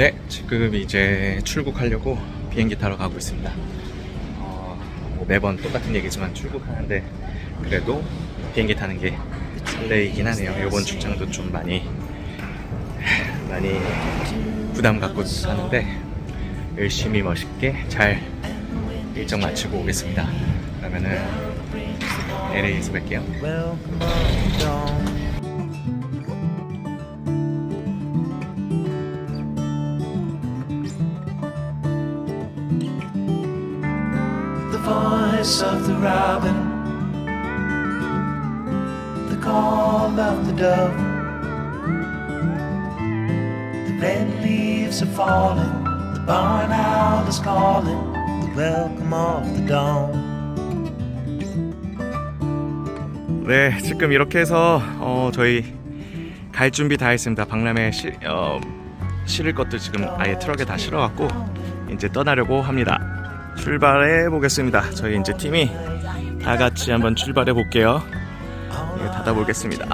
네, 지금 이제 출국하려고 비행기 타러 가고 있습니다. 어, 뭐 매번 똑같은 얘기지만 출국하는데 그래도 비행기 타는 게 설레이긴 하네요. 이번 출장도 좀 많이 많이 부담 갖고 하는데 열심히 멋있게 잘 일정 마치고 오겠습니다. 그러면은 LA에서 뵐게요. Voice of the robin, the call of the dove, the red leaves are falling, the barn owl is calling, the welcome of the dawn. 네, 지금 이렇게 해서 어, 저희 갈 준비 다 했습니다. 박람회 실, 어, 실을 것도 지금 아예 트럭에 다 실어갖고 이제 떠나려고 합니다. 출발해 보겠습니다. 저희 이제 팀이 다 같이 한번 출발해 볼게요. 이거 닫아 보겠습니다.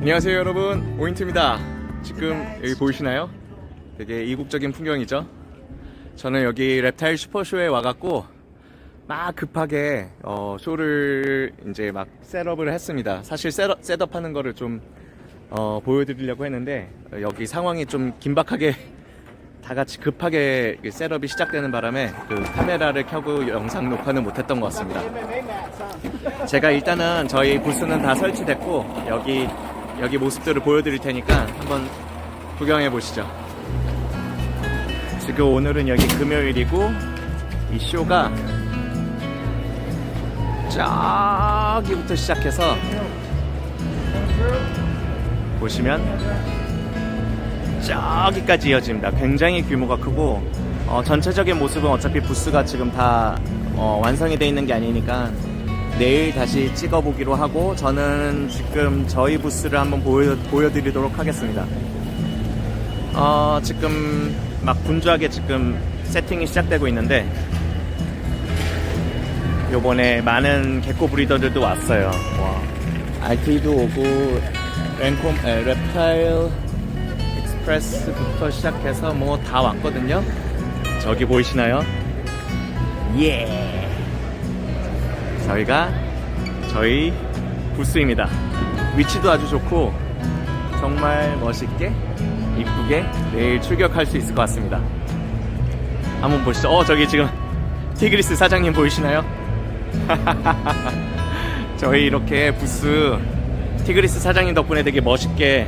안녕하세요, 여러분. 오인트입니다. 지금 여기 보이시나요? 되게 이국적인 풍경이죠. 저는 여기 reptile 슈퍼쇼에 와갖고 막 급하게 어, 쇼를 이제 막 셋업을 했습니다. 사실 셋업, 셋업하는 거를 좀 어, 보여드리려고 했는데 어, 여기 상황이 좀 긴박하게 다 같이 급하게 그 셋업이 시작되는 바람에 그 카메라를 켜고 영상 녹화는 못했던 것 같습니다. 제가 일단은 저희 부스는 다 설치됐고 여기 여기 모습들을 보여드릴 테니까 한번 구경해 보시죠. 지금 오늘은 여기 금요일이고 이 쇼가 저기부터 시작해서 보시면 저기까지 이어집니다. 굉장히 규모가 크고 어, 전체적인 모습은 어차피 부스가 지금 다 어, 완성이 되어 있는 게 아니니까 내일 다시 찍어보기로 하고 저는 지금 저희 부스를 한번 보여, 보여드리도록 하겠습니다. 어, 지금 막 분주하게 지금 세팅이 시작되고 있는데 요번에 많은 개코 브리더들도 왔어요. 와. RT도 오고 랭콤 에, 랩타일 익스프레스부터 시작해서 뭐 다 왔거든요. 저기 보이시나요? 예. 저희가 저희 부스입니다. 위치도 아주 좋고 정말 멋있게 이쁘게 내일 출격할 수 있을 것 같습니다. 한번 보시죠. 어 저기 지금 티그리스 사장님 보이시나요? 저희 이렇게 부스 티그리스 사장님 덕분에 되게 멋있게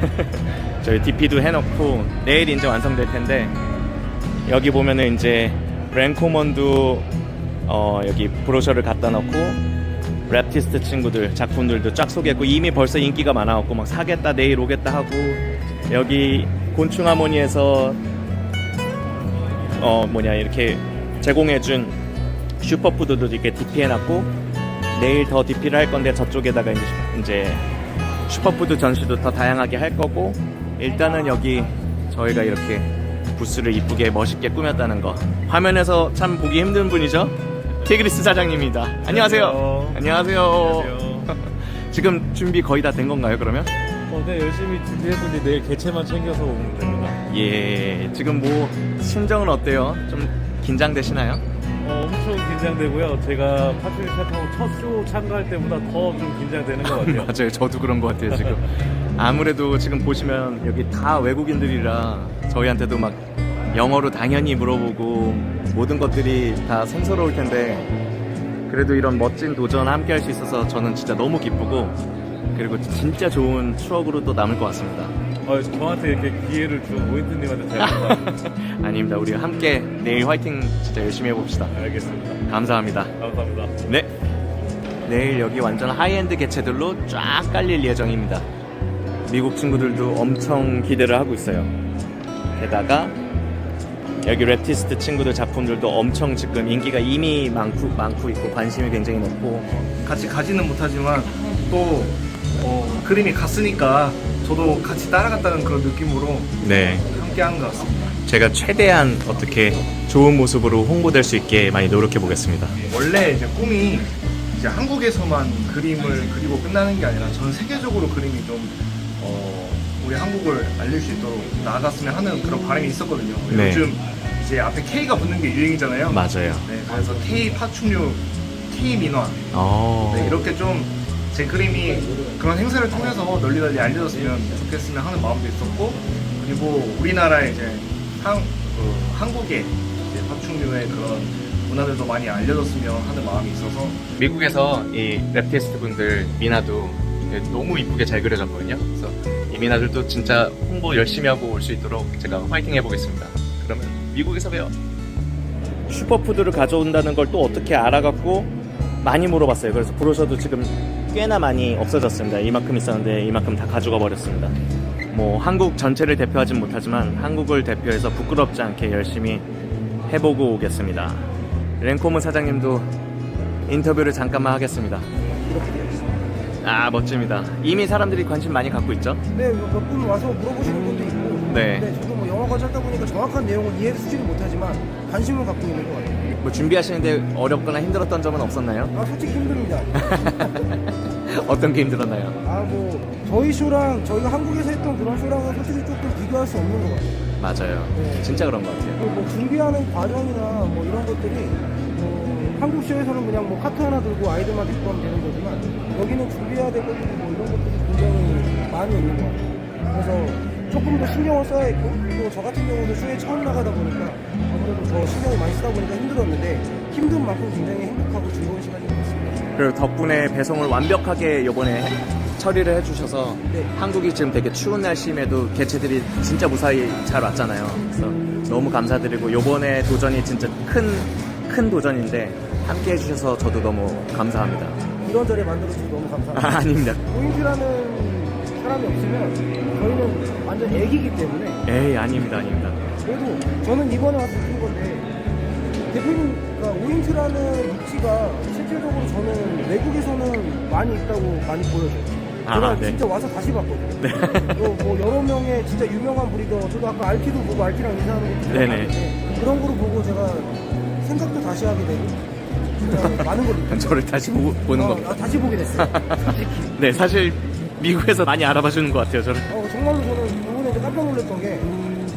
저희 DP도 해놓고 내일 이제 완성될 텐데 여기 보면은 이제 랭코먼도 어, 여기 브로셔를 갖다 놓고 랩티스트 친구들 작품들도 쫙 소개했고 이미 벌써 인기가 많아갖고 막 사겠다 내일 오겠다 하고 여기 곤충 하모니에서 어 뭐냐 이렇게 제공해준 슈퍼푸드도 이렇게 DP해놨고 내일 더 DP를 할 건데 저쪽에다가 이제, 이제 슈퍼푸드 전시도 더 다양하게 할 거고 일단은 여기 저희가 이렇게 부스를 이쁘게 멋있게 꾸몄다는 거 화면에서 참 보기 힘든 분이죠 티그리스 사장님입니다 안녕하세요 안녕하세요, 지금 준비 거의 다 된 건가요 그러면? 어, 네, 열심히 준비했는데 내일 개체만 챙겨서 오면 됩니다. 예 지금 뭐 심정은 어때요? 좀 긴장되시나요? 어, 엄청 긴장되고요. 제가 파트리 탓하고 첫 쇼 참가할 때보다 더 좀 긴장되는 것 같아요. 맞아요. 저도 그런 것 같아요, 지금. 아무래도 지금 보시면 여기 다 외국인들이라 저희한테도 막 영어로 당연히 물어보고 모든 것들이 다 생소로울 텐데 그래도 이런 멋진 도전 함께 할 수 있어서 저는 진짜 너무 기쁘고 그리고 진짜 좋은 추억으로 또 남을 것 같습니다. 어, 저한테 이렇게 기회를 준 오인트님한테 잘 감사합니다. 아닙니다. 우리 함께 내일 화이팅 진짜 열심히 해봅시다. 알겠습니다. 감사합니다. 감사합니다. 네. 내일 여기 완전 하이엔드 개체들로 쫙 깔릴 예정입니다. 미국 친구들도 엄청 기대를 하고 있어요. 게다가 여기 랩티스트 친구들 작품들도 엄청 지금 인기가 이미 많고 많고 있고 관심이 굉장히 높고 같이 가지는 못하지만 또 어, 그림이 갔으니까 저도 같이 따라갔다는 그런 느낌으로 네 함께 한 것 같습니다. 제가 최대한 어떻게 좋은 모습으로 홍보될 수 있게 많이 노력해 보겠습니다. 원래 이제 꿈이 이제 한국에서만 그림을 그리고 끝나는 게 아니라 전 세계적으로 그림이 좀 어, 우리 한국을 알릴 수 있도록 나아갔으면 하는 그런 바람이 있었거든요. 네. 요즘 이제 앞에 K가 붙는 게 유행이잖아요. 맞아요. 네, 그래서 K 파충류, K 민화 어. 네, 이렇게 좀 제 그림이 그런 행사를 통해서 널리 널리 알려졌으면 좋겠으면 하는 마음도 있었고 그리고 우리나라의 이제 한, 그 한국의 이제 파충류의 그런 문화들도 많이 알려졌으면 하는 마음이 있어서 미국에서 이 랩티스트 분들 미나도 너무 이쁘게 잘 그려졌거든요. 그래서 이 미나들도 진짜 홍보 열심히 하고 올 수 있도록 제가 화이팅 해보겠습니다. 그러면 미국에서 봬요. 슈퍼푸드를 가져온다는 걸 또 어떻게 알아갖고 많이 물어봤어요. 그래서 브로셔도 지금 꽤나 많이 없어졌습니다. 이만큼 있었는데 이만큼 다 가져가 버렸습니다. 뭐 한국 전체를 대표하진 못하지만 한국을 대표해서 부끄럽지 않게 열심히 해보고 오겠습니다. 랭코문 사장님도 인터뷰를 잠깐만 하겠습니다. 아 멋집니다. 이미 사람들이 관심 많이 갖고 있죠? 네, 몇분 와서 물어보시는 분도 있고. 네. 저도 뭐 영화까지 하다 보니까 정확한 내용을 이해하지는 못하지만 관심을 갖고 있는 것 같아요. 뭐 준비하시는데 어렵거나 힘들었던 점은 없었나요? 아, 솔직히 힘듭니다. 어떤 게 힘들었나요? 아, 뭐 저희 쇼랑 저희가 한국에서 했던 그런 쇼랑은 솔직히 조금 비교할 수 없는 것 같아요. 맞아요. 네. 진짜 그런 것 같아요. 그리고 뭐 준비하는 과정이나 뭐 이런 것들이 뭐 한국 쇼에서는 그냥 뭐 카트 하나 들고 아이들만 데리고 하면 되는 거지만 여기는 준비해야 될 것들이 뭐 이런 것들이 굉장히 많이 있는 것 같아요. 그래서 조금 더 신경을 써야 했고 또 저 같은 경우도 쇼에 처음 나가다 보니까 아무래도 더 신경을 많이 쓰다 보니까 힘들었는데 힘든 만큼 굉장히 행복하고 즐거운 시간이 되었습니다. 그리고 덕분에 배송을 완벽하게 이번에 처리를 해주셔서 네. 한국이 지금 되게 추운 날씨임에도 개체들이 진짜 무사히 잘 왔잖아요. 그래서 너무 감사드리고 이번에 도전이 진짜 큰, 큰 도전인데 함께 해주셔서 저도 너무 감사합니다. 이런 자리 만들어주셔서 너무 감사합니다. 아, 아닙니다. 오인트라는 사람이 없으면 저희는 완전 애기기 때문에 에이, 아닙니다, 아닙니다. 그래도 저는 이번에 와서 느낀 건데 대표님 그러니까 오인트라는 위치가 실질적으로 저는 외국에서는 많이 있다고 많이 보여져요. 아, 제가 네. 진짜 와서 다시 봤거든요. 또뭐 여러 명의 진짜 유명한 브리더 저도 아까 RT도 보고 RT랑 인사하는 거 네네. 그런 거를 보고 제가 생각도 다시 하게 되고 진짜 많은 걸. 저를 다시 보, 보는 어, 겁니다. 아, 다시 보게 됐어요. 네, 사실 미국에서 많이 알아봐 주는 것 같아요, 저를. 어, 정말로 저는 이번에 깜짝 놀랐던 게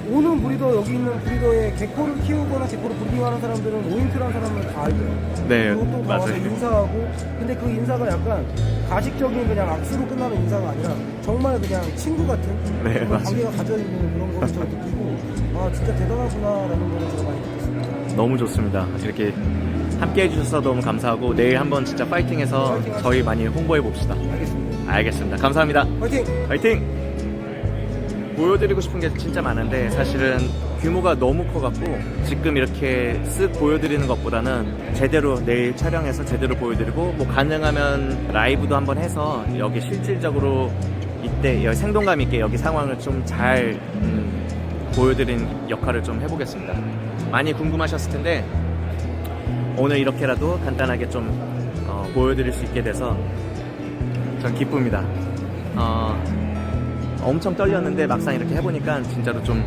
오는 브리더 여기 있는 브리더에 개코를 키우거나 개코를 브리딩하는 사람들은 오인트라는 사람을 다 알고요. 네, 또 나와서 맞아요. 인사하고 근데 그 인사가 약간 가식적인 그냥 악수로 끝나는 인사가 아니라 정말 그냥 친구 같은 네, 그런 맞아요. 관계가 가져있는 그런 거를 제가 느끼고 아 진짜 대단하구나라는 거를 제가 많이 느꼈습니다. 너무 좋습니다. 이렇게 함께 해주셔서 너무 감사하고 내일 한번 진짜 파이팅해서. 저희 많이 홍보해 봅시다. 알겠습니다. 알겠습니다. 감사합니다. 화이팅! 파이팅! 보여드리고 싶은 게 진짜 많은데 사실은 규모가 너무 커갖고 지금 이렇게 쓱 보여드리는 것보다는 제대로 내일 촬영해서 제대로 보여드리고 뭐 가능하면 라이브도 한번 해서 여기 실질적으로 이때 여기 생동감 있게 여기 상황을 좀잘 보여드린 역할을 좀 해보겠습니다. 많이 궁금하셨을 텐데 오늘 이렇게라도 간단하게 좀 어, 보여드릴 수 있게 돼서 전 기쁩니다. 어, 엄청 떨렸는데 막상 이렇게 해보니까 진짜로 좀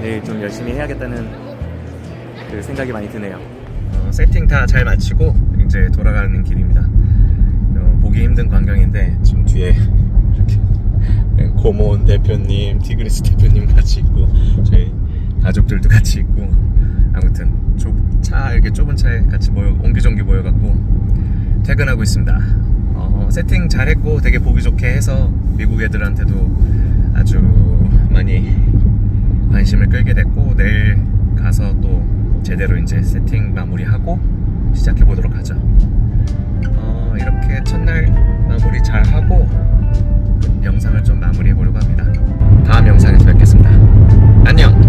내일 좀 열심히 해야겠다는 그 생각이 많이 드네요. 세팅 다 잘 마치고 이제 돌아가는 길입니다. 어, 보기 힘든 광경인데 지금 뒤에 이렇게 고모원 대표님, 티그리스 대표님 같이 있고 저희 가족들도 같이 있고 아무튼 좁, 차 이렇게 좁은 차에 같이 모여 옹기종기 모여갖고 퇴근하고 있습니다. 세팅 잘했고 되게 보기 좋게 해서 미국 애들한테도 아주 많이 관심을 끌게 됐고 내일 가서 또 제대로 이제 세팅 마무리하고 시작해 보도록 하죠. 어, 이렇게 첫날 마무리 잘 하고 영상을 좀 마무리해 보려고 합니다. 다음 영상에서 뵙겠습니다. 안녕.